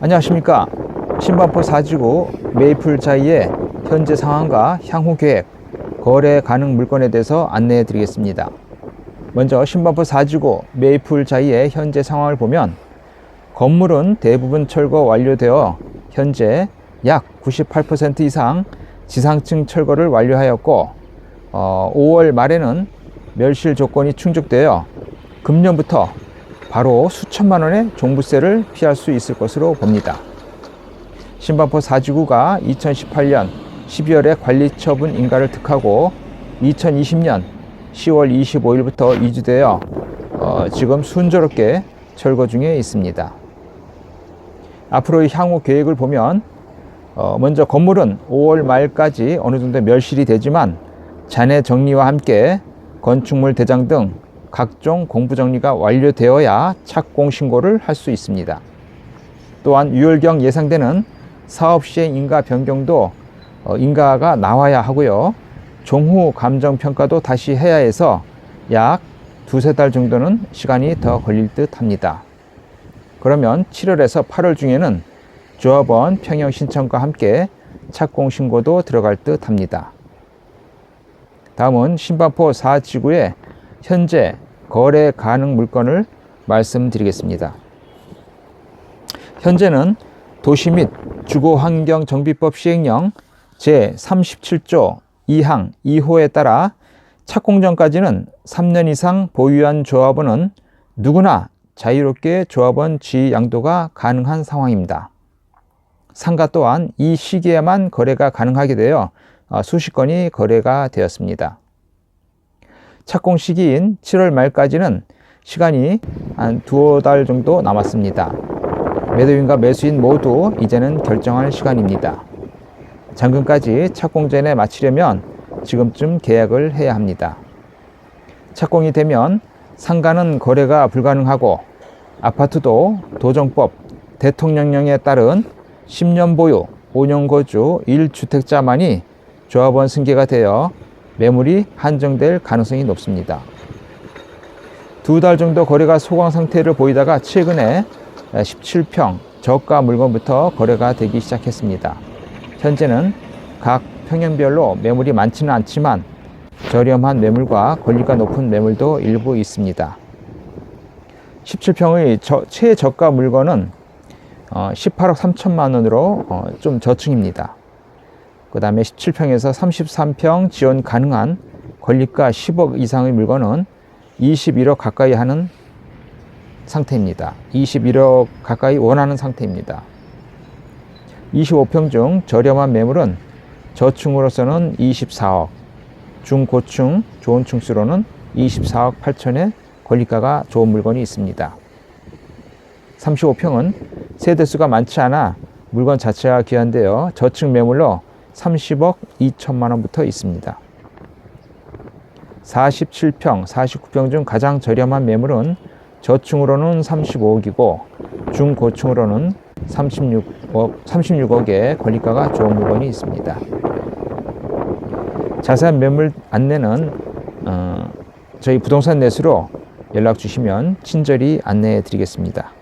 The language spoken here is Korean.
안녕하십니까. 신반포 사지구 메이플 자이의 현재 상황과 향후 계획, 거래 가능 물건에 대해서 안내해 드리겠습니다. 먼저 신반포 사지구 메이플 자이의 현재 상황을 보면 건물은 대부분 철거 완료되어 현재 약 98% 이상 지상층 철거를 완료하였고 어, 5월 말에는 멸실 조건이 충족되어 금년부터 바로 수천만 원의 종부세를 피할 수 있을 것으로 봅니다. 신반포 사지구가 2018년 12월에 관리처분 인가를 득하고 2020년 10월 25일부터 이주되어 어, 지금 순조롭게 철거 중에 있습니다. 앞으로의 향후 계획을 보면 어, 먼저 건물은 5월 말까지 어느 정도 멸실이 되지만 잔해 정리와 함께 건축물 대장 등 각종 공부 정리가 완료되어야 착공 신고를 할 수 있습니다. 또한 6월경 예상되는 사업 시행 인가 변경도 어, 인가가 나와야 하고요. 종후 감정 평가도 다시 해야 해서 약 두세 달 정도는 시간이 더 걸릴 듯 합니다. 그러면 7월에서 8월 중에는 조합원 평형 신청과 함께 착공 신고도 들어갈 듯 합니다. 다음은 신반포 4지구의 현재 거래 가능 물건을 말씀드리겠습니다. 현재는 도시 및 주거환경 정비법 시행령 제37조 2항 2호에 따라 착공 전까지는 3년 이상 보유한 조합원은 누구나 자유롭게 조합원 지위 양도가 가능한 상황입니다. 상가 또한 이 시기에만 거래가 가능하게 되어 어, 수십 건이 거래가 되었습니다. 착공 시기인 7월 말까지는 시간이 한 두어 달 정도 남았습니다. 매도인과 매수인 모두 이제는 결정할 시간입니다. 잔금까지 착공 전에 마치려면 지금쯤 계약을 해야 합니다. 착공이 되면 상가는 거래가 불가능하고 아파트도 도정법 대통령령에 따른 10년 보유, 5년 거주 1주택자만이 조합원 승계가 되어 매물이 한정될 가능성이 높습니다. 두 달 정도 거래가 소강 상태를 보이다가 최근에 17평 저가 물건부터 거래가 되기 시작했습니다. 현재는 각 평형별로 매물이 많지는 않지만 저렴한 매물과 권리가 높은 매물도 일부 있습니다. 17평의 저, 최저가 물건은 어, 18억 3천만 원으로 어, 좀 저층입니다. 그 다음에 17평에서 33평 지원 가능한 권리가 10억 이상의 물건은 21억 가까이 하는 상태입니다. 21억 가까이 원하는 상태입니다. 25평 중 저렴한 매물은 저층으로서는 24억, 중고층, 좋은 층수로는 24억 8천에 권리가가 좋은 물건이 있습니다. 35평은 세대수가 많지 않아 물건 자체가 귀한데요. 저층 매물로 30억 2천만 원부터 있습니다. 47평, 49평 중 가장 저렴한 매물은 저층으로는 35억이고 중고층으로는 36억, 36억의 권리가가 좋은 물건이 있습니다. 자세한 매물 안내는 어, 저희 부동산 넷으로 연락 주시면 친절히 안내해 드리겠습니다.